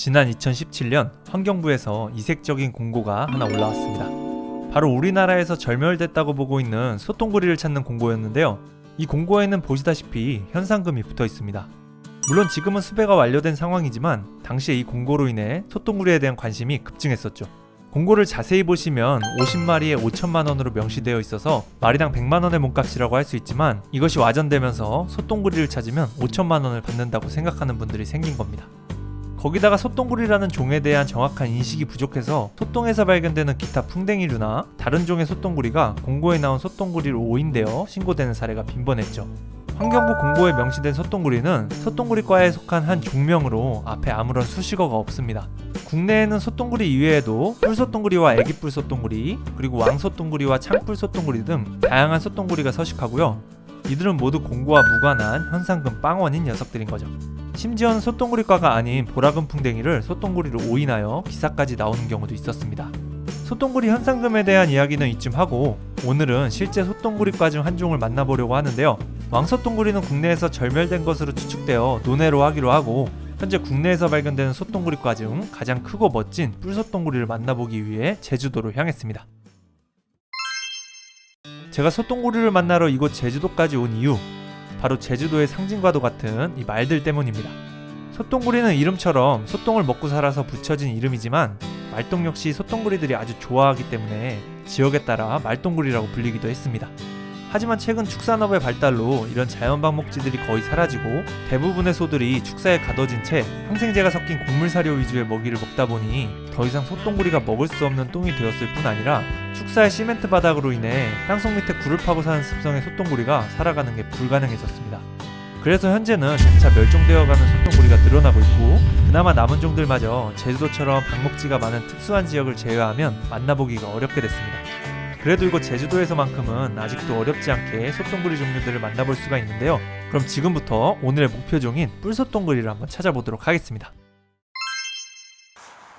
지난 2017년 환경부에서 이색적인 공고가 하나 올라왔습니다. 바로 우리나라에서 절멸됐다고 보고 있는 소똥구리를 찾는 공고였는데요. 이 공고에는 보시다시피 현상금이 붙어 있습니다. 물론 지금은 수배가 완료된 상황이지만 당시에 이 공고로 인해 소똥구리에 대한 관심이 급증했었죠. 공고를 자세히 보시면 50마리에 5천만 원으로 명시되어 있어서 마리당 100만 원의 몸값이라고 할 수 있지만 이것이 와전되면서 소똥구리를 찾으면 5천만 원을 받는다고 생각하는 분들이 생긴 겁니다. 거기다가 소똥구리라는 종에 대한 정확한 인식이 부족해서 소똥에서 발견되는 기타 풍뎅이류나 다른 종의 소똥구리가 공고에 나온 소똥구리로 오인되어 신고되는 사례가 빈번했죠. 환경부 공고에 명시된 소똥구리는 소똥구리과에 속한 한 종명으로 앞에 아무런 수식어가 없습니다. 국내에는 소똥구리 이외에도 뿔소똥구리와 애기뿔소똥구리 그리고 왕소똥구리와 창뿔소똥구리 등 다양한 소똥구리가 서식하고요. 이들은 모두 공고와 무관한 현상금 빵원인 녀석들인 거죠. 심지어는 소똥구리과가 아닌 보라금 풍뎅이를 소똥구리로 오인하여 기사까지 나오는 경우도 있었습니다. 소똥구리 현상금에 대한 이야기는 이쯤 하고 오늘은 실제 소똥구리과 중 한 종을 만나보려고 하는데요. 왕소똥구리는 국내에서 절멸된 것으로 추측되어 논해로 하기로 하고 현재 국내에서 발견되는 소똥구리과 중 가장 크고 멋진 뿔소똥구리를 만나보기 위해 제주도로 향했습니다. 제가 소똥구리를 만나러 이곳 제주도까지 온 이유 바로 제주도의 상징과도 같은 이 말들 때문입니다. 소똥구리는 이름처럼 소똥을 먹고 살아서 붙여진 이름이지만 말똥 역시 소똥구리들이 아주 좋아하기 때문에 지역에 따라 말똥구리라고 불리기도 했습니다. 하지만 최근 축산업의 발달로 이런 자연방목지들이 거의 사라지고 대부분의 소들이 축사에 가둬진 채 항생제가 섞인 곡물 사료 위주의 먹이를 먹다 보니 더 이상 소똥구리가 먹을 수 없는 똥이 되었을 뿐 아니라 축사의 시멘트 바닥으로 인해 땅속 밑에 굴을 파고 사는 습성의 소똥구리가 살아가는 게 불가능해졌습니다. 그래서 현재는 점차 멸종되어가는 소똥구리가 늘어나고 있고 그나마 남은 종들마저 제주도처럼 방목지가 많은 특수한 지역을 제외하면 만나보기가 어렵게 됐습니다. 그래도 이곳 제주도에서만큼은 아직도 어렵지 않게 소똥구리 종류들을 만나볼 수가 있는데요. 그럼 지금부터 오늘의 목표종인 뿔소똥구리를 한번 찾아보도록 하겠습니다.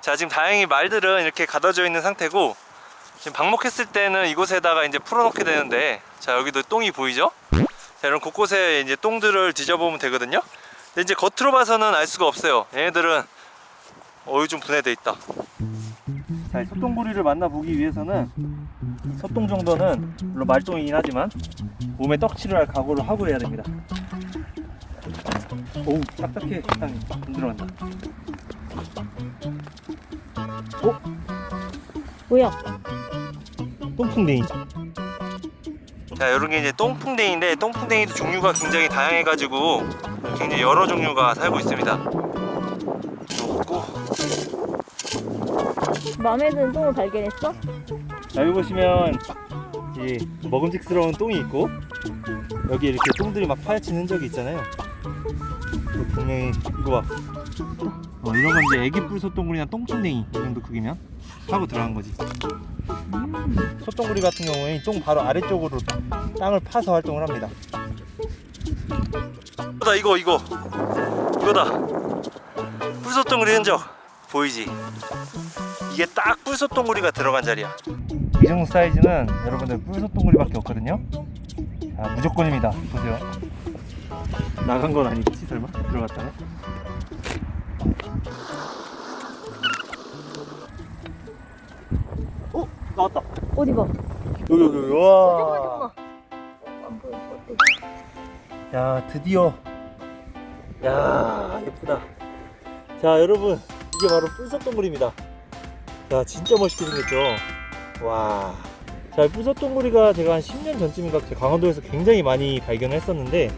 자, 지금 다행히 말들은 이렇게 가둬져 있는 상태고 지금 방목했을 때는 이곳에다가 이제 풀어놓게 되는데 자 여기도 똥이 보이죠? 자 이런 곳곳에 이제 똥들을 뒤져보면 되거든요. 근데 이제 겉으로 봐서는 알 수가 없어요. 얘네들은 어유 좀 분해돼 있다. 자, 이 소똥구리를 만나보기 위해서는 소똥 정도는 물론 말똥이긴 하지만 몸에 떡칠을 할 각오를 하고 해야 됩니다. 오우 딱딱해 땅이 안 들어간다. 어? 뭐야? 똥풍뎅이. 자, 이런 게 이제 똥풍뎅이인데 똥풍뎅이도 종류가 굉장히 다양해가지고 굉장히 여러 종류가 살고 있습니다. 없고 마음에 드는 똥을 발견했어? 자, 여기 보시면 이 먹음직스러운 똥이 있고 여기 이렇게 똥들이 막 파헤친 흔적이 있잖아요. 이거 분명히 이거 봐. 어, 이런 건 이제 애기 뿔소똥구리나 똥충댕이 이 정도 크기면 하고 들어간 거지. 소똥구리 같은 경우에 똥 바로 아래쪽으로 땅을 파서 활동을 합니다. 이거다 이거 이거 이거다 뿔소똥구리 흔적 보이지? 이게 딱 뿔소똥구리가 들어간 자리야. 이 정도 사이즈는 여러분들 뿔소똥구리밖에 없거든요. 아, 무조건입니다. 보세요. 나간 건 아니겠지 설마? 들어갔다가? 어? 나왔다. 어디가? 여기 여기 여기. 와. 야 드디어. 야 예쁘다. 자 여러분 이게 바로 뿔소똥구리입니다. 야 진짜 멋있게 생겼죠. 와. 자 뿔소똥구리가 제가 한 10년 전쯤인가 강원도에서 굉장히 많이 발견했었는데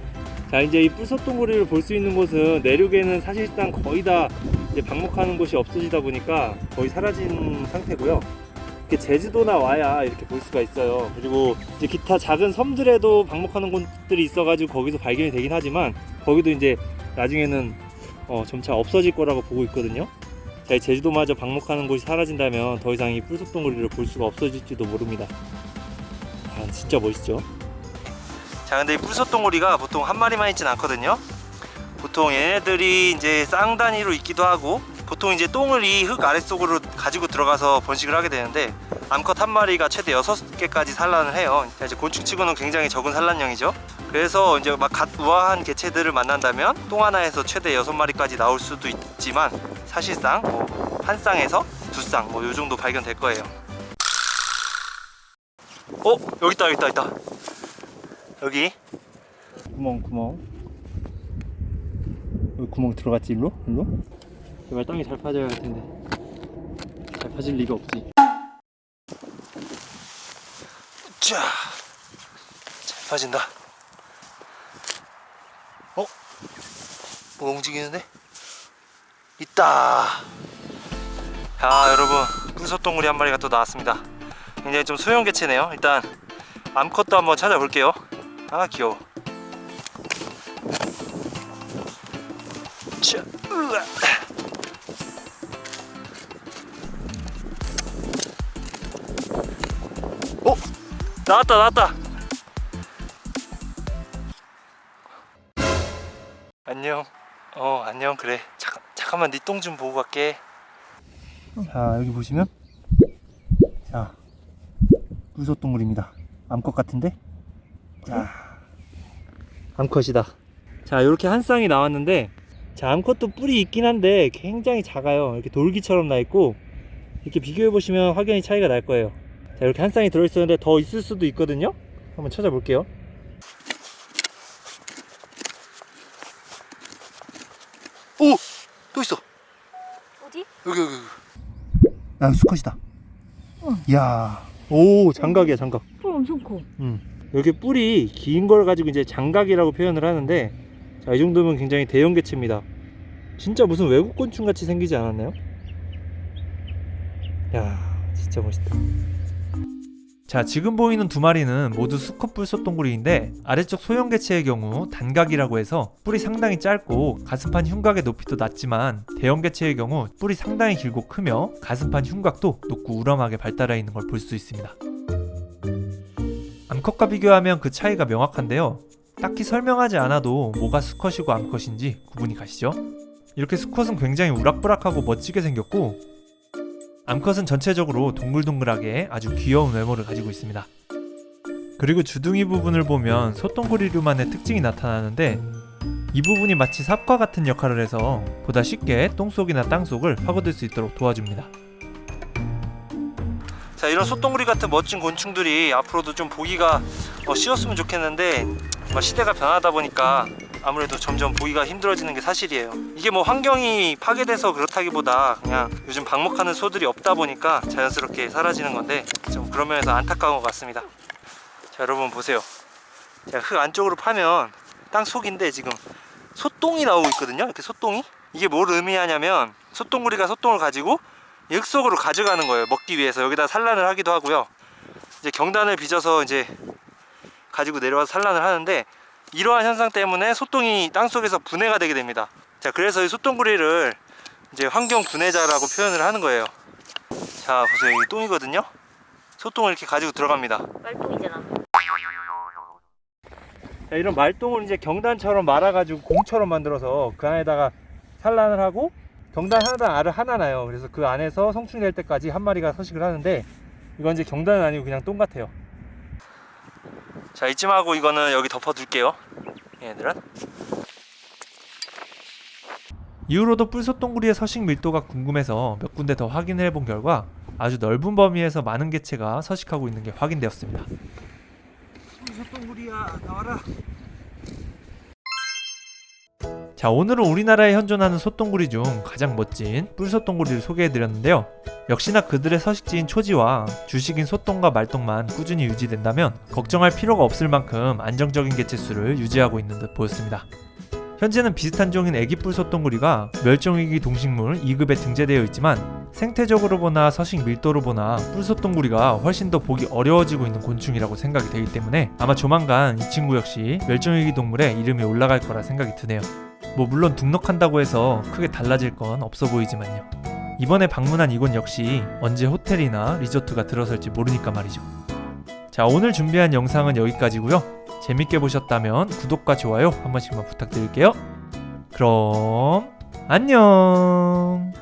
자 이제 이 뿔소똥구리를 볼 수 있는 곳은 내륙에는 사실상 거의 다 이제 방목하는 곳이 없어지다 보니까 거의 사라진 상태고요. 이렇게 제주도나 와야 이렇게 볼 수가 있어요. 그리고 이제 기타 작은 섬들에도 방목하는 곳들이 있어가지고 거기서 발견이 되긴 하지만 거기도 이제 나중에는 어, 점차 없어질 거라고 보고 있거든요. 자, 이 제주도마저 방목하는 곳이 사라진다면 더 이상 이 뿔소똥구리를 볼 수가 없어질지도 모릅니다. 아, 진짜 멋있죠? 자, 근데 이 뿔소똥구리가 보통 한 마리만 있진 않거든요. 보통 얘네들이 이제 쌍 단위로 있기도 하고 보통 이제 똥을 이 흙 아래쪽으로 가지고 들어가서 번식을 하게 되는데 암컷 한 마리가 최대 6개까지 산란을 해요. 자, 이제 곤충치고는 굉장히 적은 산란량이죠. 그래서 이제 막 갓 우아한 개체들을 만난다면 똥 하나에서 최대 6마리까지 나올 수도 있지만 사실상 뭐 한 쌍에서 두 쌍 뭐 요 정도 발견될 거예요. 어 여기 있다 여기 있다 있다 여기 구멍 구멍 여기 구멍 들어갔지 일로 일로 제발 땅이 잘 파져야 할 텐데 잘 파질 리가 없지 자, 잘 파진다 어? 뭐 움직이는데? 있다 자 여러분 뿔소똥구리 한 마리가 또 나왔습니다 굉장히 좀 소형 개체네요. 일단 암컷도 한번 찾아볼게요. 아 귀여워. 자, 으아. 어 나왔다 나왔다. 안녕. 어 안녕 그래. 잠깐 잠깐만 네 똥 좀 보고 갈게. 자 여기 보시면 자 뿔소똥물입니다. 암컷 같은데? 자, 암컷이다. 자, 이렇게 한 쌍이 나왔는데, 자, 암컷도 뿔이 있긴 한데 굉장히 작아요. 이렇게 돌기처럼 나 있고, 이렇게 비교해 보시면 확연히 차이가 날 거예요. 자, 이렇게 한 쌍이 들어 있었는데 더 있을 수도 있거든요. 한번 찾아볼게요. 오, 또 있어. 어디? 여기 여기. 여기. 야, 수컷이다. 야, 오, 장각이야, 장각. 뿔 엄청 커. 음. 이렇게 뿔이 긴 걸 가지고 이제 장각이라고 표현을 하는데 자, 이 정도면 굉장히 대형 개체입니다. 진짜 무슨 외국 곤충 같이 생기지 않았나요? 야, 진짜 멋있다. 자, 지금 보이는 두 마리는 모두 수컷 뿔소똥구리인데 아래쪽 소형 개체의 경우 단각이라고 해서 뿔이 상당히 짧고 가슴판 흉곽의 높이도 낮지만 대형 개체의 경우 뿔이 상당히 길고 크며 가슴판 흉곽도 높고 우람하게 발달해 있는 걸 볼 수 있습니다. 암컷과 비교하면 그 차이가 명확한데요. 딱히 설명하지 않아도 뭐가 수컷이고 암컷인지 구분이 가시죠? 이렇게 수컷은 굉장히 우락부락하고 멋지게 생겼고 암컷은 전체적으로 동글동글하게 아주 귀여운 외모를 가지고 있습니다. 그리고 주둥이 부분을 보면 소똥구리류만의 특징이 나타나는데 이 부분이 마치 삽과 같은 역할을 해서 보다 쉽게 똥속이나 땅속을 파고들 수 있도록 도와줍니다. 자 이런 소똥구리 같은 멋진 곤충들이 앞으로도 좀 보기가 어, 쉬웠으면 좋겠는데 시대가 변하다 보니까 아무래도 점점 보기가 힘들어지는 게 사실이에요. 이게 뭐 환경이 파괴돼서 그렇다기보다 그냥 요즘 방목하는 소들이 없다 보니까 자연스럽게 사라지는 건데 좀 그런 면에서 안타까운 것 같습니다. 자 여러분 보세요. 흙 안쪽으로 파면 땅 속인데 지금 소똥이 나오고 있거든요. 이렇게 소똥이 이게 뭘 의미하냐면 소똥구리가 소똥을 가지고 이흙 속으로 가져가는 거예요. 먹기 위해서 여기다 산란을 하기도 하고요. 이제 경단을 빚어서 이제 가지고 내려와서 산란을 하는데 이러한 현상 때문에 소똥이 땅 속에서 분해가 되게 됩니다. 자, 그래서 이 소똥구리를 이제 환경 분해자라고 표현을 하는 거예요. 자, 보세요. 이 똥이거든요. 소똥을 이렇게 가지고 들어갑니다. 말똥이잖아. 자, 이런 말똥을 이제 경단처럼 말아가지고 공처럼 만들어서 그 안에다가 산란을 하고 경단 하나당 알을 하나 나요. 그래서 그 안에서 성충될 때까지 한 마리가 서식을 하는데 이건 이제 경단은 아니고 그냥 똥 같아요. 자 이쯤 하고 이거는 여기 덮어둘게요. 얘들은. 이후로도 뿔소똥구리의 서식 밀도가 궁금해서 몇 군데 더 확인을 해본 결과 아주 넓은 범위에서 많은 개체가 서식하고 있는 게 확인되었습니다. 뿔소똥구리야 나와라. 자 오늘은 우리나라에 현존하는 소똥구리 중 가장 멋진 뿔소똥구리를 소개해드렸는데요. 역시나 그들의 서식지인 초지와 주식인 소똥과 말똥만 꾸준히 유지된다면 걱정할 필요가 없을 만큼 안정적인 개체수를 유지하고 있는 듯 보였습니다. 현재는 비슷한 종인 애기 뿔 소똥구리가 멸종위기 동식물 2급에 등재되어 있지만 생태적으로 보나 서식 밀도로 보나 뿔소똥구리가 훨씬 더 보기 어려워지고 있는 곤충이라고 생각이 되기 때문에 아마 조만간 이 친구 역시 멸종위기 동물에 이름이 올라갈 거라 생각이 드네요 뭐 물론 등록한다고 해서 크게 달라질 건 없어 보이지만요. 이번에 방문한 이곳 역시 언제 호텔이나 리조트가 들어설지 모르니까 말이죠. 자, 오늘 준비한 영상은 여기까지고요. 재밌게 보셨다면 구독과 좋아요 한 번씩만 부탁드릴게요. 그럼 안녕.